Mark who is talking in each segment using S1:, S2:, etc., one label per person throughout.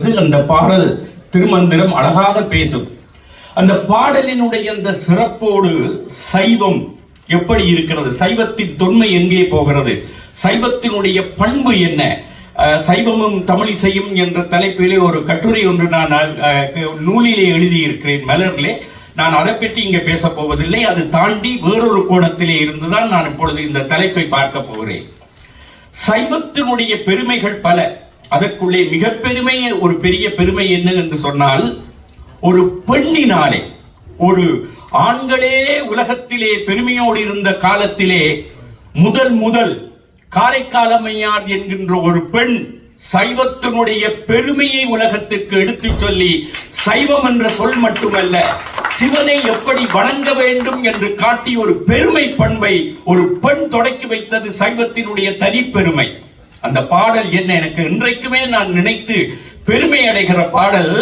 S1: அந்த பாடல் திருமந்திரம் அழகாக பேசும். அந்த பாடலினுடைய அந்த சிறப்போடு சைவம் எப்படி இருக்கிறது? சைவத்தின் தொன்மை எங்கே போகிறது? சைவத்தினுடைய பண்பு என்ன? அஹ், சைவமும் தமிழிசையும் என்ற தலைப்பிலே ஒரு கட்டுரை ஒன்று நான் நூலிலே எழுதியிருக்கிறேன் மலர்லே. நான் அதை பற்றி இங்கே பேசப் போவதில்லை. அது தாண்டி வேறொரு கோணத்திலே இருந்துதான் நான் இப்பொழுது இந்த தலைப்பை பார்க்க போகிறேன். சைவத்தினுடைய பெருமைகள் பல. அதற்குள்ளே மிக பெருமை ஒரு பெரிய பெருமை என்ன என்று சொன்னால் ஒரு பெண்ணினாலே ஒரு ஆண்களே உலகத்திலே பெருமையோடு இருந்த காலத்திலே முதல் முதல் காரைக்காலமையார் என்கின்ற ஒரு பெண் சைவத்தினுடைய பெருமையை உலகத்திற்கு எடுத்துச் சொல்லி சைவம் என்ற சொல் மட்டுமல்ல சிவனை எப்படி வணங்க வேண்டும் என்று காட்டி ஒரு பெருமை பண்பை ஒரு பெண் தொடக்கி வைத்தது சைவத்தினுடைய தனிப்பெருமை. அந்த பாடல் என்ன எனக்கு இன்றைக்குமே நான் நினைத்து பெருமை அடைகிற பாடல்.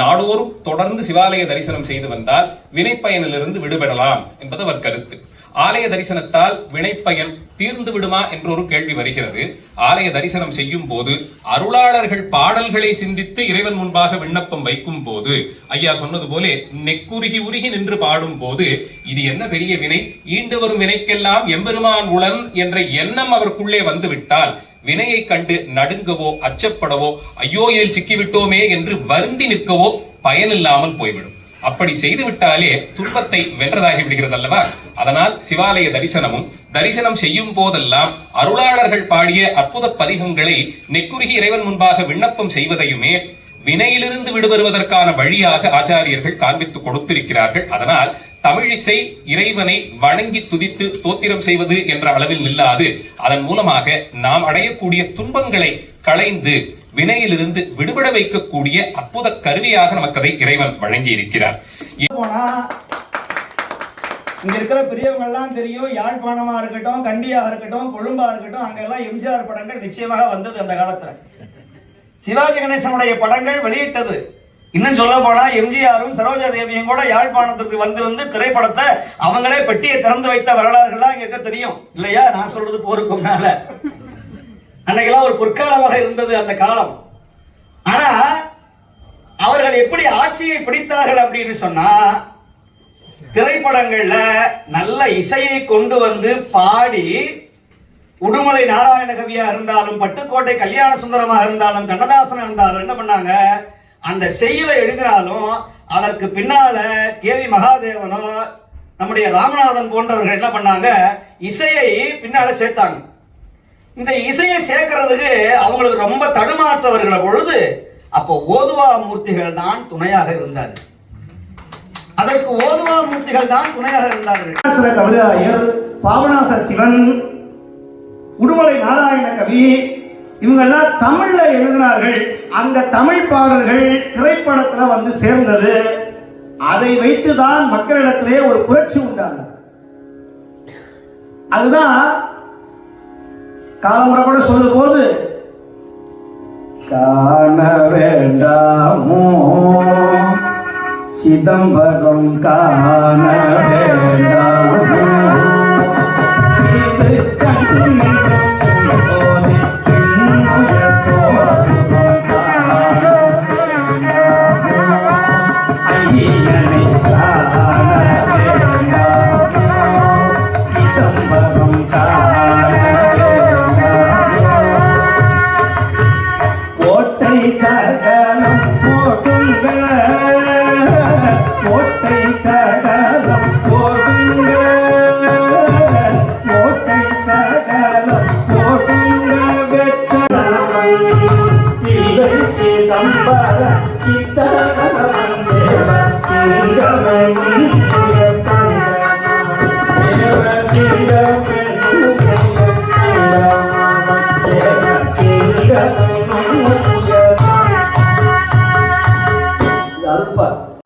S2: நாடோறும் தொடர்ந்து சிவாலய தரிசனம் செய்து வந்தால் வினைப்பயனிலிருந்து விடுபடலாம் என்பது அவர் கருத்து. ஆலய தரிசனத்தால் வினைப்பயன் தீர்ந்து விடுமா என்ற ஒரு கேள்வி வருகிறது. ஆலய தரிசனம் செய்யும் போது அருளாளர்கள் பாடல்களை சிந்தித்து இறைவன் முன்பாக விண்ணப்பம் வைக்கும் போது ஐயா சொன்னது போலே நெக்குருகி உருகி நின்று பாடும் போது இது என்ன பெரிய வினை? ஈண்டு வரும் வினைக்கெல்லாம் எம்பெருமான் உளன் என்ற எண்ணம் அவருக்குள்ளே வந்து விட்டால் வினையை கண்டு நடுங்கவோ அச்சப்படவோ ஐயோ இதில் சிக்கிவிட்டோமே என்று வருந்தி நிற்கவோ பயனில்லாமல் போய்விடும். அப்படி செய்துவிட்டாலே துன்பத்தை வென்றதாகி விடுகிறது அல்லவா அதனால் சிவாலய தரிசனமும் தரிசனம் செய்யும் போதெல்லாம் அருளாளர்கள் பாடிய அற்புத பதிகங்களை நெக்குருகி இறைவன் முன்பாக விண்ணப்பம் செய்வதையுமே வினையிலிருந்து விடுபடுவதற்கான வழியாக ஆச்சாரியர்கள் காண்பித்து கொடுத்திருக்கிறார்கள். அதனால் தமிழிசை இறைவனை வணங்கி துதித்து தோத்திரம் செய்வது என்ற அளவில் இல்லாது அதன் மூலமாக நாம் அடையக்கூடிய துன்பங்களை களைந்து வினையிலிருந்து விடுபட வைக்கக்கூடிய அற்புத கருவியாக நமக்கு அதை இறைவன் வழங்கி இருக்கிறார்
S3: இங்க இருக்கிற பெரியவங்க எல்லாம் தெரியும் யாழ்ப்பாணமா இருக்கட்டும் கண்டியா இருக்கட்டும் கொழும்பா இருக்கட்டும் அங்கெல்லாம் எம்ஜிஆர் படங்கள் நிச்சயமாக வந்தது அந்த காலத்துல. சிவாஜி கணேசனுடைய படங்கள் வெளியிட்டது. இன்னும் சொல்ல போனா எம்ஜிஆரும் சரோஜா தேவியும் கூட யாழ்ப்பாணத்துக்கு வந்திருந்து திரைப்படத்தை அவங்களே பெட்டியை திறந்து வைத்த வரலாறுகள்லாம் இங்க இருக்க தெரியும். இல்லையா? நான் சொல்றது போருக்கும் மேல. அன்னைக்கெல்லாம் ஒரு பொற்காலமாக இருந்தது அந்த காலம். ஆனா அவர்கள் எப்படி ஆட்சியை பிடித்தார்கள் அப்படின்னு சொன்னா திரைப்படங்கள்ல நல்ல இசையை கொண்டு வந்து பாடி உடுமலை நாராயண கவியா இருந்தாலும் பட்டுக்கோட்டை கல்யாண சுந்தரமா இருந்தாலும் கண்ணதாசன் இருந்தாலும் என்ன பண்ணாங்க? அந்த செய்யலை எழுதினாலும் அதற்கு பின்னால கேவி மகாதேவனோ நம்முடைய ராமநாதன் போன்றவர்கள் என்ன பண்ணாங்க? இசையை பின்னால சேர்த்தாங்க. இந்த இசையை சேர்க்கறதுக்கு அவங்களுக்கு ரொம்ப தடுமாற்ற பொழுது அப்போ ஓதுவா மூர்த்திகள் தான் துணையாக இருந்தார் அதற்கு ஓதுவா மூர்த்திகள் தான் துணையாக இருந்தார்கள். கவிராயர் பாபநாச சிவன் உடுமலை நாராயண கவி இவங்கெல்லாம் தமிழ்ல எழுதினார்கள். அந்த தமிழ் பாடல்கள் திரைப்படத்துல வந்து சேர்ந்தது. அதை வைத்துதான் மக்களிடத்திலே ஒரு புரட்சி உண்டானது. அதுதான் காலமுறை கூட சொல்லும் போது காண வேண்டாமோ சிதம்பரம் காண வேண்டாமோ இது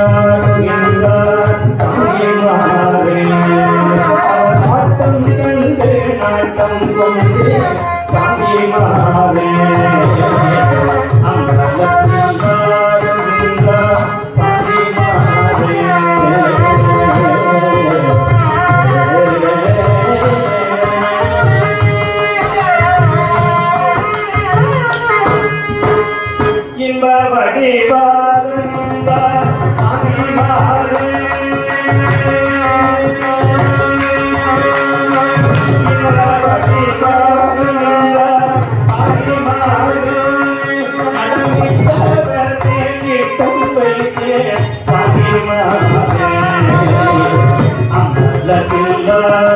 S3: Yeah. Allah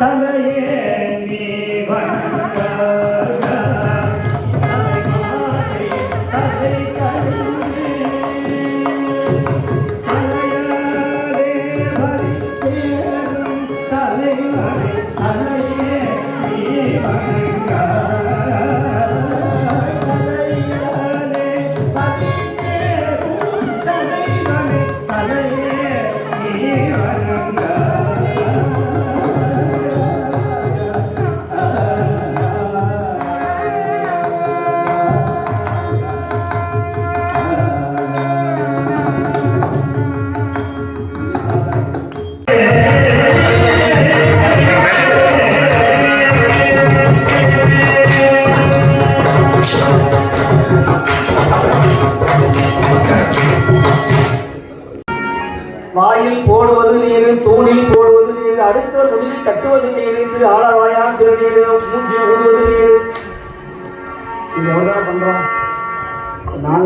S3: தலையே நீ வணங்க.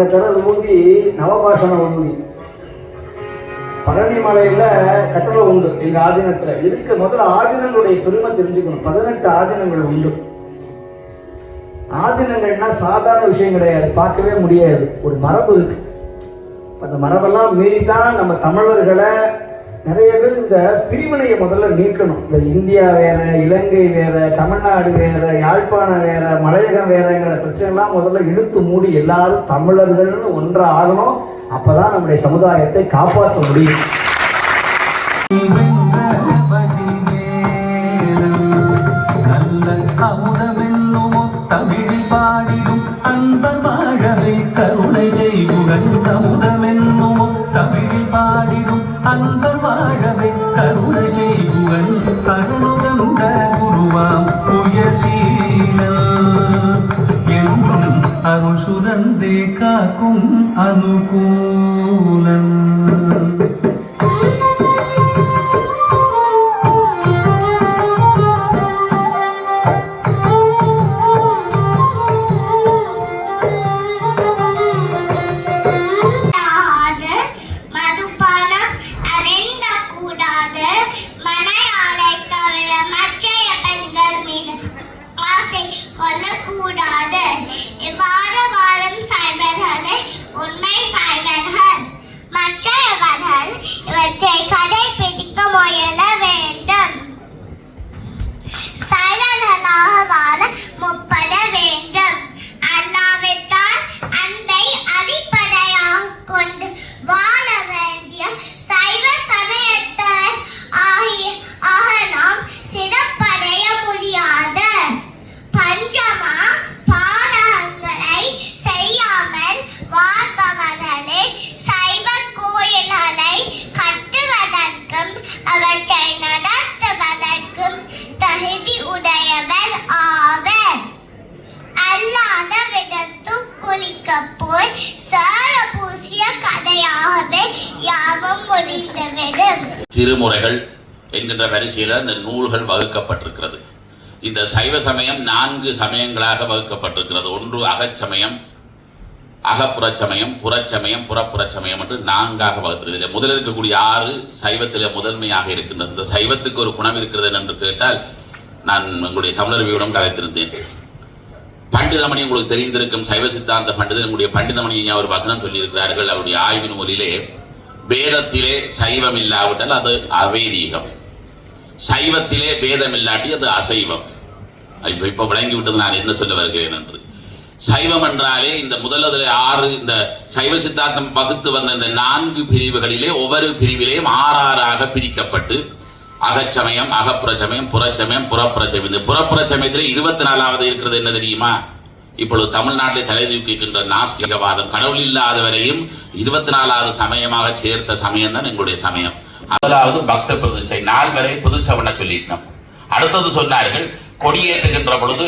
S4: நாங்க தரது ஊதி நவபாஷண பழனி மலையில கட்டளை உண்டு எங்க ஆதீனத்துல. இருக்க முதல்ல ஆதீனங்களுடைய பெருமை தெரிஞ்சுக்கணும். பதினெட்டு ஆதீனங்கள் உண்டு. ஆதீனங்கள்னா சாதாரண விஷயம் கிடையாது. பார்க்கவே முடியாது. ஒரு மரபு இருக்கு. அந்த மரபெல்லாம் மீறி தான் நம்ம தமிழர்களை நிறைய பேர் இந்த பிரிவினையை முதல்ல நீக்கணும். இந்த இந்தியா வேற இலங்கை வேற தமிழ்நாடு வேற யாழ்ப்பாணம் வேற மலையகம் வேறங்கிற பிரச்சனைலாம் முதல்ல இழுத்து மூடி எல்லாரும் தமிழர்கள்னு ஒன்றா ஆகணும். அப்போதான் நம்முடைய சமுதாயத்தை காப்பாற்ற முடியும்.
S5: لكم أنكولا வரிசையில் இந்த நூல்கள் வகுக்கப்பட்டிருக்கிறது. இந்த சைவ சமயம் நான்கு சமயங்களாக வகுக்கப்பட்டிருக்கிறது. ஒன்று அகச்சமயம் அகப்புறச்சமயம் புறச்சமயம் புறப்புறச்சமயம் என்று நான்காக வகுத்துறது இதில் முதலில் இருக்கக்கூடிய ஆறு சைவத்தில் முதன்மையாக இருக்கின்றது. இந்த சைவத்துக்கு ஒரு குணம் இருக்கிறது என்று கேட்டால் நான் உங்களுடைய தமிழர் வியூடம் கலைத்திருந்தேன். பண்டிதமணி உங்களுக்கு தெரிந்திருக்கும். சைவ சித்தாந்த பண்டிதர் நம்முடைய பண்டிதமணி அவர் வசனம் சொல்லியிருக்கிறார்கள்? அவருடைய ஆய்வின் மொழியிலே வேதத்திலே சைவம் இல்லாவிட்டால் அது அவேதீகம். சைவத்திலே பேதம் இல்லாட்டி அது அசைவம். இப்போ இப்போ விளங்கி விட்டது நான் என்ன சொல்ல வருகிறேன் என்று. சைவம் என்றாலே இந்த முதலதில் ஆறு இந்த சைவ சித்தாந்தம் பகுத்து வந்த இந்த நான்கு பிரிவுகளிலே ஒவ்வொரு பிரிவிலேயும் ஆறாறாக பிரிக்கப்பட்டு அகச்சமயம் அகப்புறச்சமயம் புறச்சமயம் புறப்புறச்சமயம். இந்த புறப்புறச்சமயத்தில் இருபத்தி நாலாவது இருக்கிறது என்ன தெரியுமா? இப்பொழுது தமிழ்நாட்டில் தலை தூக்கிக்கின்ற நாஸ்திகவாதம். கடவுள் இல்லாதவரையும் இருபத்தி நாலாவது சமயமாக சேர்த்த சமயம் தான் எங்களுடைய சமயம். முதலாவது பக்த பிரதிஷ்டை. நாள் வரை பிரதிஷ்டை பண்ண சொல்லியிருந்தோம் அடுத்தது சொன்னார்கள் கொடியேற்றுகின்ற பொழுது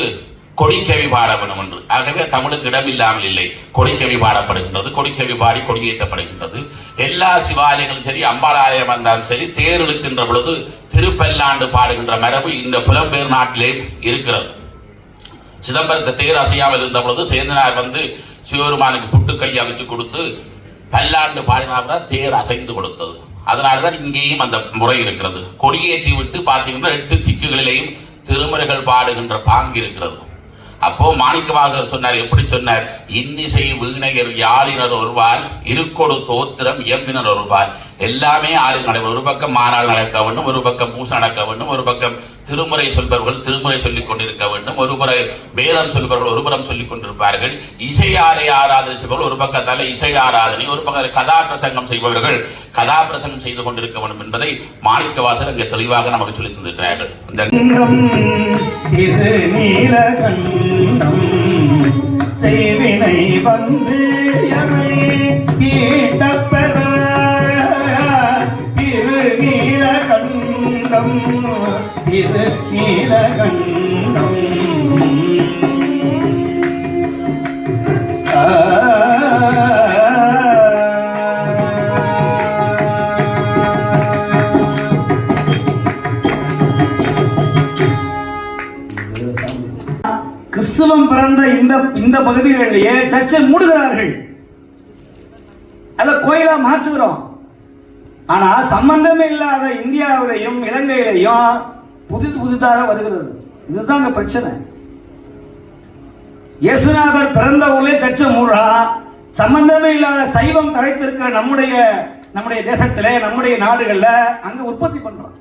S5: கொடிக்கவி பாட வேண்டும் என்று. ஆகவே தமிழுக்கு இடம் இல்லாமல் இல்லை. கொடிக்கவி பாடப்படுகின்றது கொடிக்கவி பாடி கொடியேற்றப்படுகின்றது எல்லா சிவாலயங்களும் சரி அம்பாலயம் வந்தாலும் சரி தேர் இழுக்கின்ற பொழுது திருப்பல்லாண்டு பாடுகின்ற மரபு இந்த புலம்பெயர் நாட்டிலே இருக்கிறது. சிதம்பரத்தை தேர் அசையாமல் இருந்த பொழுது சேந்தனார் வந்து சிவபெருமானுக்கு புட்டுக்களி அமைச்சு கொடுத்து பல்லாண்டு பாடினார் தேர் அசைந்து கொடுத்தது. அதனால்தான் இங்கேயும் அந்த முறை இருக்கிறது. கொடியேற்றி விட்டு பார்த்தீங்கன்னா எட்டு திக்குகளிலேயும் திருமுறைகள் பாடுகின்ற பாங்கு இருக்கிறது. அப்போ மாணிக்கவாசர் சொன்னார் எப்படி சொன்னார்? இன்னிசை வீணையர் யாழினர் ஒருவார் இருக்கொடு தோத்திரம் இயம்பினர் ஒருவார் எல்லாமே ஆறு நடை ஒரு பக்கம் மாநாடு நடக்க வேண்டும் ஒரு பக்கம் பூசை நடக்க வேண்டும் ஒரு பக்கம் திருமுறை சொல்பவர்கள் திருமுறை சொல்லிக் கொண்டிருக்க வேண்டும் ஒரு முறை வேதம் சொல்பவர்கள் ஒரு புறம் சொல்லிக் கொண்டிருப்பார்கள். இசையாரை ஆராதனை செய்பவர்கள் ஒரு பக்கத்தால் இசை ஆராதனை ஒரு பக்கத்தில் கதா பிரசங்கம் செய்பவர்கள் கதா பிரசங்கம் செய்து கொண்டிருக்க வேண்டும் என்பதை மாணிக்கவாசகர் அங்கே தெளிவாக நமக்கு சொல்லி தந்திருக்கிறார்கள்.
S6: செய்வினை வந்து எமை நீலகண்டம் இது நீலகண்டம்.
S3: கிறிஸ்துவம் பிறந்த இந்த இந்த பகுதிகளிலேயே சர்ச்சை மூடுகிறார்கள். அதை கோயிலா மாற்றுகிறோம். ஆனா சம்பந்தமே இல்லாத இந்தியாவிலையும் இலங்கையிலையும் புதிது புதிதாக வருகிறது. இதுதான் அங்க பிரச்சனை. இயேசுநாதர் பிறந்த ஊர்ல சர்ச்சை மூடுறா சம்பந்தமே இல்லாத சைவம் தழைத்திருக்கிற நம்முடைய நம்முடைய தேசத்திலே நம்முடைய நாடுகள்ல அங்க உற்பத்தி பண்றோம்.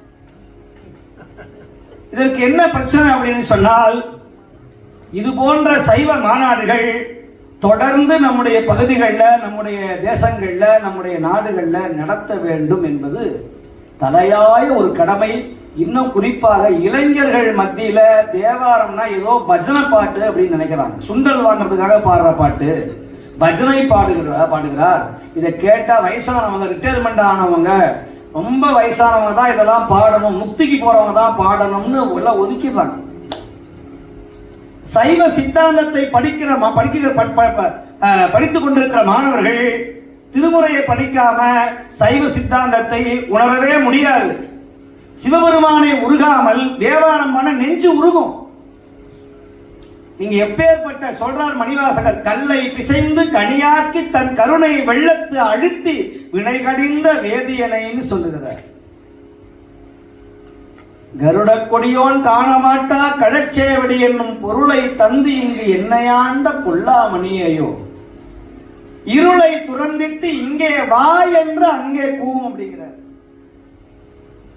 S3: இதற்கு என்ன பிரச்சனை அப்படின்னு சொன்னால் இது போன்ற சைவ மாநாடுகள் தொடர்ந்து நம்முடைய பகுதிகளில் நம்முடைய தேசங்களில் நம்முடைய நாடுகளில் நடத்த வேண்டும் என்பது தலையாய ஒரு கடமை. இன்னும் குறிப்பாக இளைஞர்கள் மத்தியில் தேவாரம்னா ஏதோ பஜனை பாட்டு அப்படின்னு நினைக்கிறாங்க. சுண்டல் வாங்குறதுக்காக பாடுற பாட்டு. பஜனை பாடுகிறார் பாடுகிறார். இதை கேட்டால் வயசானவங்க ரிட்டையர்மெண்ட் ஆனவங்க ரொம்ப வயசானவங்க தான் இதெல்லாம் பாடணும். முக்திக்கு போகிறவங்க தான் பாடணும்னு எல்லாம் ஒதுக்கிடுறாங்க. சைவ சித்தாந்தத்தை படிக்கிற படிக்கிற ப- படித்துக் கொண்டிருக்கிற மாணவர்கள் திருமுறையை படிக்காம சைவ சித்தாந்தத்தை உணரவே முடியாது. சிவபெருமானை உருகாமல் தேவாரம் பண்ண நெஞ்சு உருகும். நீங்க எப்பேற்பட்ட சொல்றார் மணிவாசகர் கல்லை பிசைந்து கனியாக்கி தன் கருணை வெள்ளத்து அழுத்தி வினை கடிந்த வேதியனைன்னு சொல்லுகிறார். கருடக் கொடியோன் காண கழச்சேவடி என்னும் பொருளை தந்து இங்கு என்னையாண்ட பொல்லாமணியையோ? இருளை துறந்திட்டு இங்கே வா என்று அங்கே கூவும் அப்படிங்கிறார்.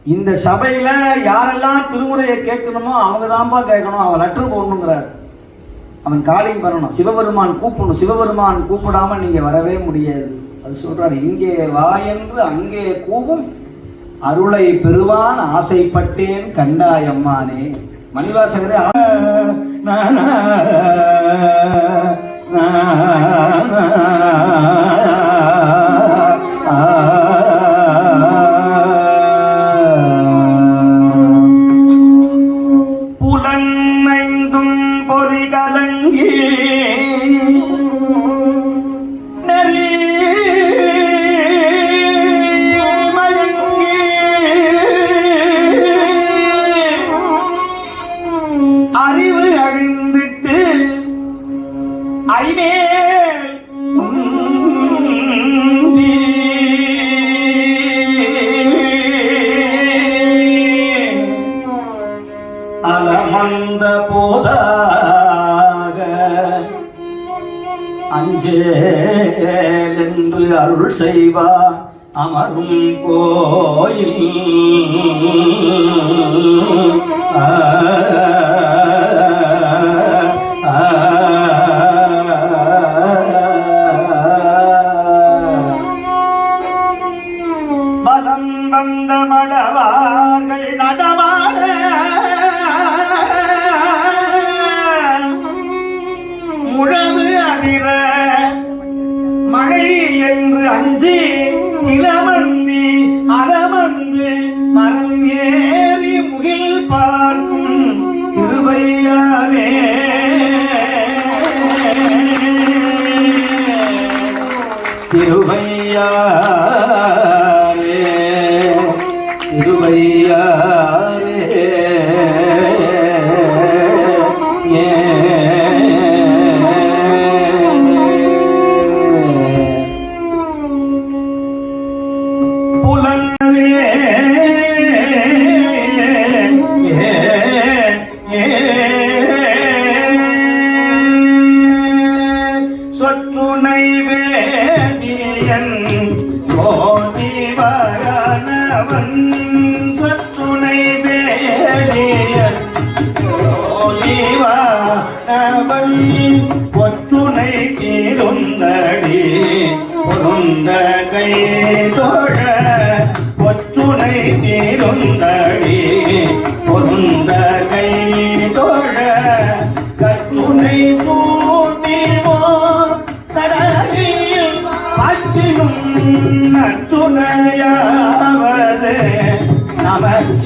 S3: இந்த சபையில யாரெல்லாம் திருமுறையை கேட்கணுமோ அவங்க தான்ப்பா கேட்கணும். அவன் லெட்டர் போடணுங்கிறார். அவன் காலிங் பண்ணணும் சிவபெருமான் கூப்பிடணும். சிவபெருமான் கூப்பிடாம நீங்க வரவே முடியாது. அது சொல்றாரு இங்கே வா என்று அங்கே கூவும் அருளை பெறுவான் ஆசைப்பட்டேன் கண்டாயம்மானே மணிவாசகரே ஆ, அமரும் கோயில் ஆ, வந்த மடவார்கள் நடமாட முழவு அதிர மழை என்று அஞ்சி பார்க்கும் திருவையாவே. திருவையா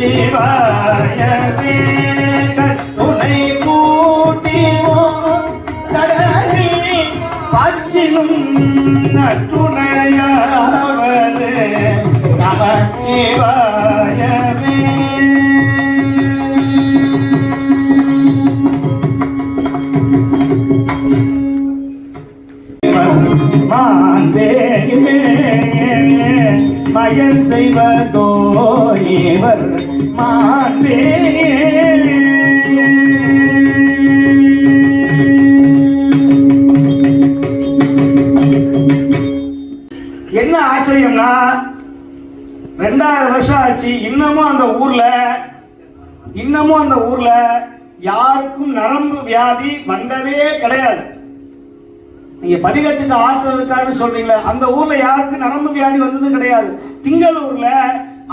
S3: நமச்சிவாயவே கற்றுனை பூட்டிவோ கடலில் அச்சினும் நற்றுணையாவது நமச்சிவாயவே யாருக்கும் நரம்பு வியாதி வந்ததே கிடையாது. நீங்க பதிகத்துக்கு ஆற்றல் இருக்கான்னு சொல்றீங்களே அந்த ஊர்ல யாருக்கும் நரம்பு வியாதி வந்தது கிடையாது. திங்களூர்ல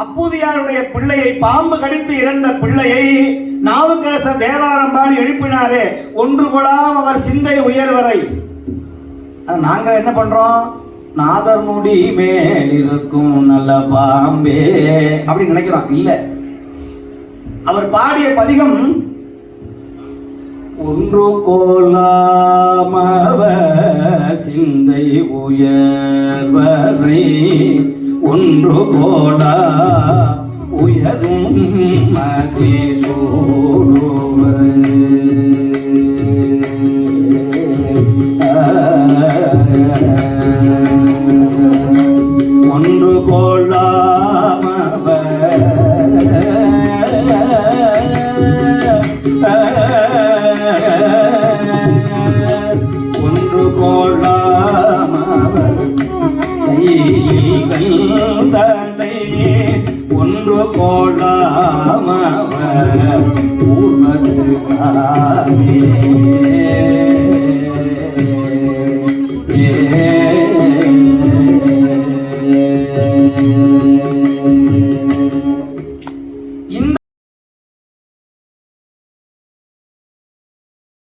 S3: அப்பூதியாருடைய பிள்ளையை பாம்பு கடித்து இறந்த பிள்ளையை நாவுக்கரசர் தேவாரம்பாடி எழுப்பினாரே ஒன்று கொள்ளாம் அவர் சிந்தை உயர்வரை. நாங்க என்ன பண்றோம்? நாதர் நொடி மேல் இருக்கும் நல்ல பாம்பே அப்படின்னு நினைக்கிறோம். இல்லை. அவர் பாடிய பதிகம் ஒன்று கோலாமவ சிந்தை உயர்வரை ஒன்று கோலா உயரும் மதி